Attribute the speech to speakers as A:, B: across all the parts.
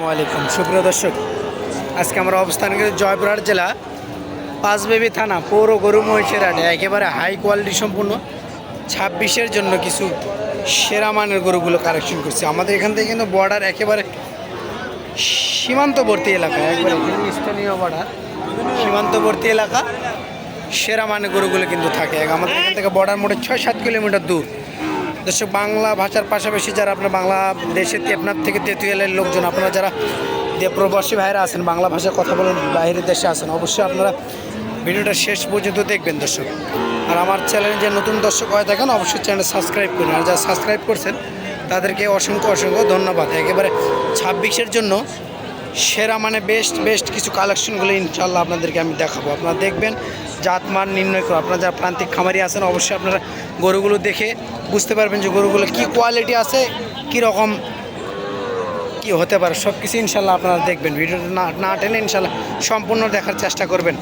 A: আসসালামাইকুম সুপ্রিয় দর্শক, আজকে আমরা অবস্থান করি জয়পুরহাট জেলা পাঁচবেবি থানা, পৌর গরু মহিষের হাটে। একেবারে হাই কোয়ালিটি সম্পূর্ণ। ছাব্বিশের জন্য কিছু সেরা মানের গরুগুলো কালেকশন করছি। আমাদের এখান থেকে কিন্তু বর্ডার একেবারে সীমান্তবর্তী এলাকা। একবারে স্থানীয় বর্ডার সীমান্তবর্তী এলাকা। সেরা মানের গরুগুলো কিন্তু থাকে। আমাদের এখান থেকে বর্ডার মোটে ছয় সাত কিলোমিটার দূর। দর্শক, বাংলা ভাষার পাশাপাশি যারা আপনার বাংলা দেশের আপনার থেকে তেতুয়ালের লোকজন, আপনারা যারা প্রবাসী ভাইরা আছেন, বাংলা ভাষায় কথা বলেন, বাইরের দেশে আছেন, অবশ্যই আপনারা ভিডিওটা শেষ পর্যন্ত দেখবেন দর্শক। আর আমার চ্যানেলে যে নতুন দর্শক হয়ে থাকেন অবশ্যই চ্যানেল সাবস্ক্রাইব করুন। আর যারা সাবস্ক্রাইব করছেন, তাদেরকে অসংখ্য অসংখ্য ধন্যবাদ। একেবারে ছাব্বিশের জন্য সেরা মানে বেস্ট বেস্ট কিছু কালেকশনগুলো ইনশাল্লাহ আপনাদেরকে আমি দেখাবো। আপনারা দেখবেন জাতমান নির্ণয় করো। আপনারা যারা প্রান্তিক খামারি আছেন অবশ্যই আপনারা গরুগুলো দেখে বুঝতে পারবেন যে গরুগুলো কি কোয়ালিটি আছে কি রকম কি হতে পারে। সব কিছু ইনশাল্লাহ আপনারা দেখবেন। ভিডিওটা না না টেনে ইনশাল্লাহ সম্পূর্ণ দেখার চেষ্টা করবেন।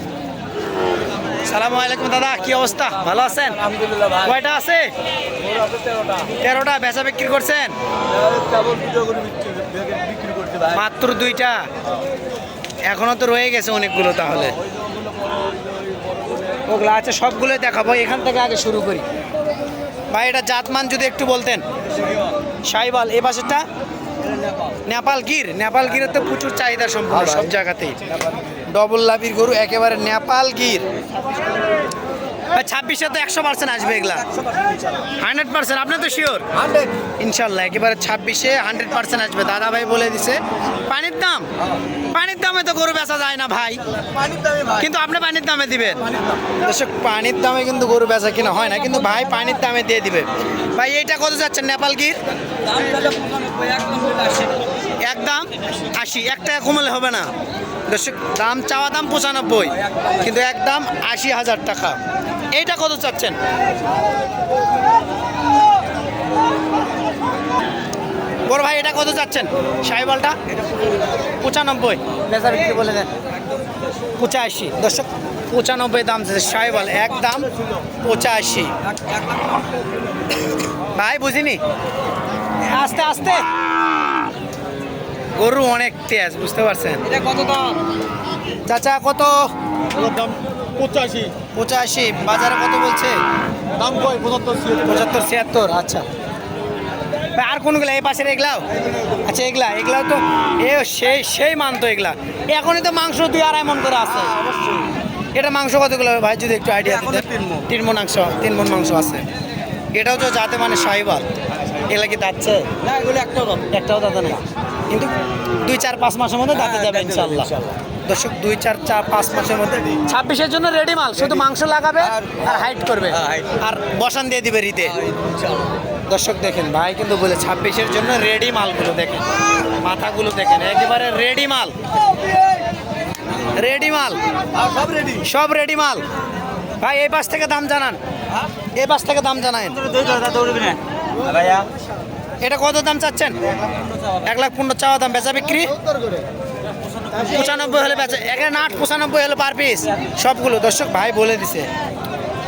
A: সালামু আলাইকুম দাদা কি অবস্থা? ভালো আছেন? কয়টা আছে?
B: তেরোটা।
A: বেচা বিক্রি করছেন?
B: ভাই।
A: মাত্র দুইটা? এখনও তো রয়ে গেছে অনেকগুলো তাহলে। ওগুলো আছে সবগুলো দেখাবো। এখান থেকে আগে শুরু করি। ভাই এটা জাতমান যদি একটু বলতেন। সাইবাল এ পাশেরটা? নেপাল গির। নেপাল গিরের তো প্রচুর চাহিদা সম্পূর্ণ সব জায়গাতেই। ডবল লাভির গরু একেবারে নেপাল গির। ছাব্বিশে তো একশো পার্সেন্ট আসবে এগুলা। হান্ড্রেড পার্সেন্ট আপনি তো শিওর ইনশাল্লাহ একেবারে ছাব্বিশে হান্ড্রেড পার্সেন্ট আসবে। দাদা ভাই বলে দিছে পানির দাম? পানির দামে তো গরু বেচা যায় না ভাই।
B: পানির দামে
A: কিন্তু আপনি পানির দামে দিবেন। দর্শক পানির দামে কিন্তু গরু বেচা কিনা হয় না কিন্তু ভাই পানির দামে দিয়ে দিবে। ভাই এইটা কত যাচ্ছে? নেপাল গির?
B: একদম
A: আশি এক টাকা কমালে হবে না। দর্শক দাম চাওয়া দাম পঁচানব্বই কিন্তু একদম আশি হাজার টাকা। এইটা কত চাচ্ছেন? বড় ভাই এটা কত চাচ্ছেন? সাহেবালটা পঁচানব্বই। বেচা বিক্রি বলে দেন। পঁচাশি। দর্শক পঁচানব্বই দাম সাহেবাল এক দাম পঁচাশি। ভাই বুঝিনি? আস্তে আস্তে। গরু অনেক তেজ বুঝতে পারছেন?
B: এটা কত দাম?
A: চাচা কত?
B: দাম পঁচাশি।
A: পঁচাশি বাজারে কত বলছে?
B: দাম কয়? পঁচাত্তর
A: পঁচাত্তর ছিয়াত্তর আচ্ছা। আর কোনগুলো? এই পাশের এগুলাও আচ্ছা এগুলা এগুলাও তো এ সেই সেই মান তো এগুলা। এখনই তো মাংস দুই আড়াই মন করে আছে। এটা মাংস কতগুলো ভাই যদি একটু আইডিয়া দিতেন
B: তিন
A: মন। মাংস তিন মন মাংস আছে। এটাও তো যাতে মানে সাহিবাল এগুলা কি দাচ্ছে
B: না এগুলো একটাও দাম
A: একটাও দাদা নেই। কিন্তু দুই চার পাঁচ মাসের মধ্যে দাঁতে
B: হ্যাঁ,
A: যাবে ইনশাল্লাহ। দর্শক দুই চার চার পাঁচ মাসের মধ্যে ছাব্বিশের জন্য রেডি মাল শুধু মাংস লাগাবে
B: আর-
A: হাইট করবে।
B: হ্যাঁ,
A: আর বসান দিয়ে দিবে রিতে। দর্শক দেখেন ভাই কিন্তু বলে ছাব্বিশের জন্য রেডি মালগুলো দেখেন। মাথাগুলো দেখেন একেবারে রেডি মাল। রেডি মাল।
B: আর সব রেডি
A: সব রেডি মাল। ভাই এই পাশ থেকে দাম জানান। এই পাশ থেকে দাম জানান
B: দৌড়বি না ভাইয়া।
A: এটা কত দাম চাচ্ছেন? এক লাখ পনেরো চাওয়া দাম, বেচা বিক্রি? পঁচানব্বই হলে বেচা এখানে আট পঁচানব্বই হলে পার পিস সবগুলো। দর্শক, ভাই বলে দিছে।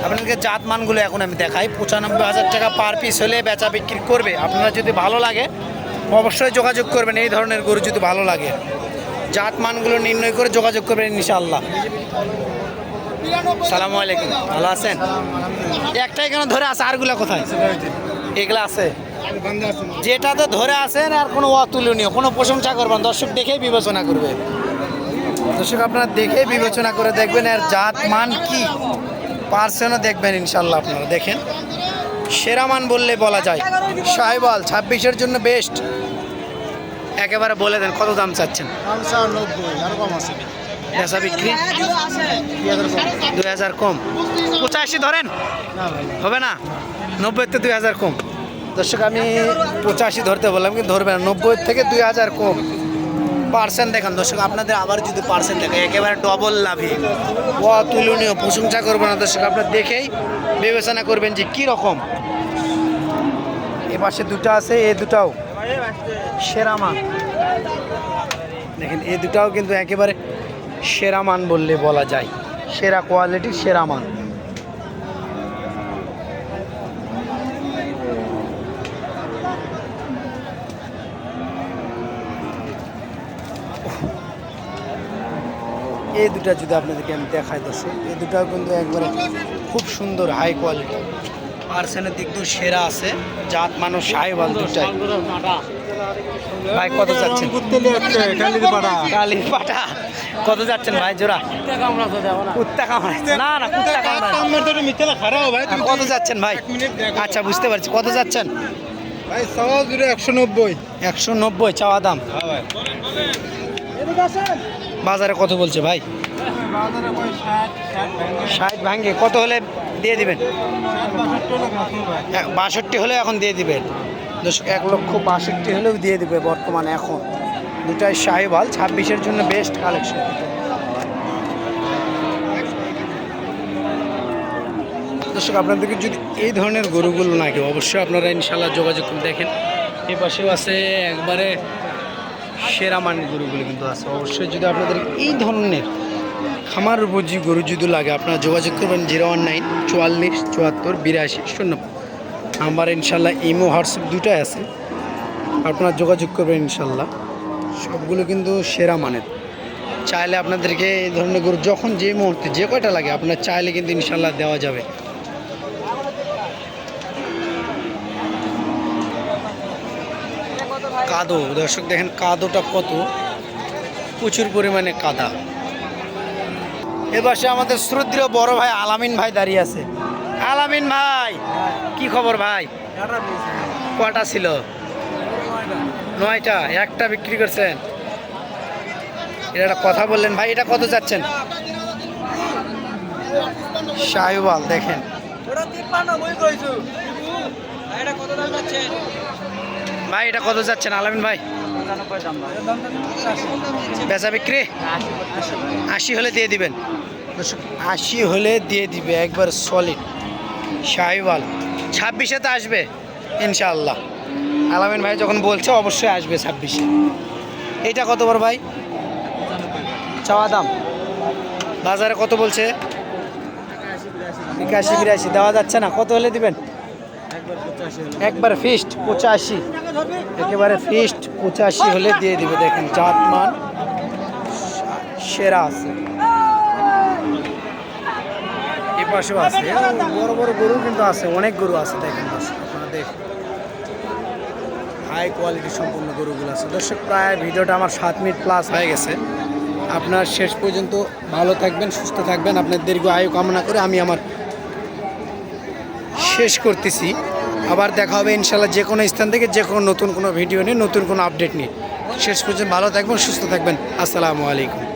A: আপনাদেরকে জাত মানগুলো এখন আমি দেখাই। পঁচানব্বই হাজার টাকা পার পিস হলে বেচা বিক্রি করবে। আপনারা যদি ভালো লাগে, অবশ্যই যোগাযোগ করবেন। এই ধরনের গরু যদি ভালো লাগে, জাত মানগুলো নির্ণয় করে যোগাযোগ করবেন ইনশাআল্লাহ। সালামু আলাইকুম। ভালো আছেন? একটাই কেন ধরে আছে? আরগুলা কোথায়? এগুলা আছে। যেটাতে ধরে আছেন আর কোনো অতুলনীয়, কোনো প্রশংসা করবেন দর্শক দেখেই বিবেচনা করবে। দর্শক, আপনারা দেখে বিবেচনা করে দেখবেন আর জাত মান কি। পার্সেনও দেখবেন ইনশাল্লাহ আপনারা। দেখেন, সেরা মান বললে বলা যায়। সাহেবাল ছাব্বিশের জন্য বেস্ট একেবারে বলে দেন, কত দাম চাচ্ছেন? বিক্রি? দুই হাজার কম। পঁচাশি ধরেন? হবে না? নব্বই থেকে দুই হাজার কম। দর্শক, আমি পঁচাশি ধরতে বললাম, কিন্তু ধরবে না। নব্বই থেকে দুই হাজার কম পার্সেন্ট দেখান। দর্শক, আপনাদের আবার যদি পার্সেন্ট দেখে, একেবারে ডবল লাভে। অতুলনীয় প্রশংসা করব না দর্শক, আপনার দেখেই বিবেচনা করবেন যে কী রকম। এ পাশে দুটো আছে, এ দুটাও সেরা মান। দেখেন, এ দুটাও কিন্তু একেবারে সেরা মান বললে বলা যায়। সেরা কোয়ালিটির সেরা মান। এই দুটা যদি আপনাদেরকে আমি দেখাই, দর্শক, এই দুটাও কিন্তু একবারে খুব সুন্দর হাই কোয়ালিটি পার্সেন্টের দিক দিয়ে সেরা আছে, জাত, মানুষ সাহেবাল দুটাই। ভাই, কত যাচ্ছেন? কালির পাটা কত যাচ্ছেন ভাই, জোড়া? কুত্তা কামড়াচ্ছে। না না কামড়াচ্ছে কত যাচ্ছেন ভাই? আচ্ছা বুঝতে পারছি। কত যাচ্ছেন?
B: ভাই দূরে একশো নব্বই।
A: একশো নব্বই, চাওয়া দাম। বাজারে কত বলছে ভাই? ষাট ভাঙ্গে। কত হলে দিয়ে দিবেন? বাষট্টি হলে এখন দিয়ে দিবেন। এক লক্ষ বাষট্টি হলেও দিয়ে দিবে বর্তমানে এখন। দুটাই সাহেবাল ছাব্বিশের জন্য বেস্ট কালেকশন দর্শক, আপনাদেরকে যদি এই ধরনের গরুগুলো না কেউ, অবশ্যই আপনারা ইনশাল্লাহ যোগাযোগ করে দেখেন। এ পাশেও আছে একবারে সেরা মানের গরুগুলো কিন্তু আছে। অবশ্যই যদি আপনাদের এই ধরনের খামার উপযোগী গরু যদি লাগে, আপনারা যোগাযোগ করবেন জিরো ওয়ান নাইন চুয়াল্লিশ চুয়াত্তর বিরাশি শূন্য। আমার ইনশাল্লাহ ইমো, হোয়াটসঅ্যাপ দুটাই আছে। আপনারা যোগাযোগ করবেন ইনশাল্লাহ। সবগুলো কিন্তু সেরা মানের। চাইলে আপনাদেরকে এই ধরনের গরু যখন যে মুহূর্তে যে কয়টা লাগে, আপনার চাইলে কিন্তু ইনশাল্লাহ দেওয়া যাবে। কাদো। দর্শক দেখেন, কাদোটা কত? প্রচুর পরিমাণে কাদা। এবার আমাদের শ্রদ্ধীয় বড় ভাই আলামিন ভাই দাঁড়িয়ে আছে। আলামিন ভাই, কি খবর ভাই? কটা ছিল? নয়টা। একটা বিক্রি করছেন। এটা একটা কথা বললেন ভাই, এটা কত যাচ্ছেন? শাহিওয়াল দেখেন। ভাই এটা কত যাচ্ছেন? আলামিন ভাই? বেচা বিক্রি? আশি হলে দিয়ে দিবেন। আশি হলে দিয়ে দিবে একবার সলিড শাহিওয়াল। ছাব্বিশে তো আসবে ইনশাআল্লাহ। আলামিন ভাই যখন বলছে অবশ্যই আসবে ছাব্বিশে। এটা কত বড় ভাই? চাওয়া দাম। বাজারে কত বলছে? একাশি বিরাশি। দেওয়া যাচ্ছে না কত হলে দিবেন? একবার ফিস্ট পঁচাশি। একেবারে ফিস্ট পঁচাশি হলে দিয়ে দিবে, দেখেন জাত মান সেরা আছে। এ পাশেও আছে। বড় বড় গরু কিন্তু আছে, অনেক গরু আছে, দেখেন আপনারা হাই কোয়ালিটি সম্পূর্ণ গরুগুলো আছে। দর্শক, প্রায় ভিডিওটা আমার সাত মিনিট প্লাস হয়ে গেছে। আপনার শেষ পর্যন্ত ভালো থাকবেন, সুস্থ থাকবেন। আপনার দীর্ঘ আয়ু কামনা করে আমি আমার শেষ করতেছি। আবার দেখা হবে ইনশাল্লাহ যে কোনো স্থান থেকে যে কোনো নতুন কোনো ভিডিও নিয়ে, নতুন কোনো আপডেট নিয়ে। শেষ পর্যন্ত ভালো থাকবেন, সুস্থ থাকবেন। আসসালামু আলাইকুম।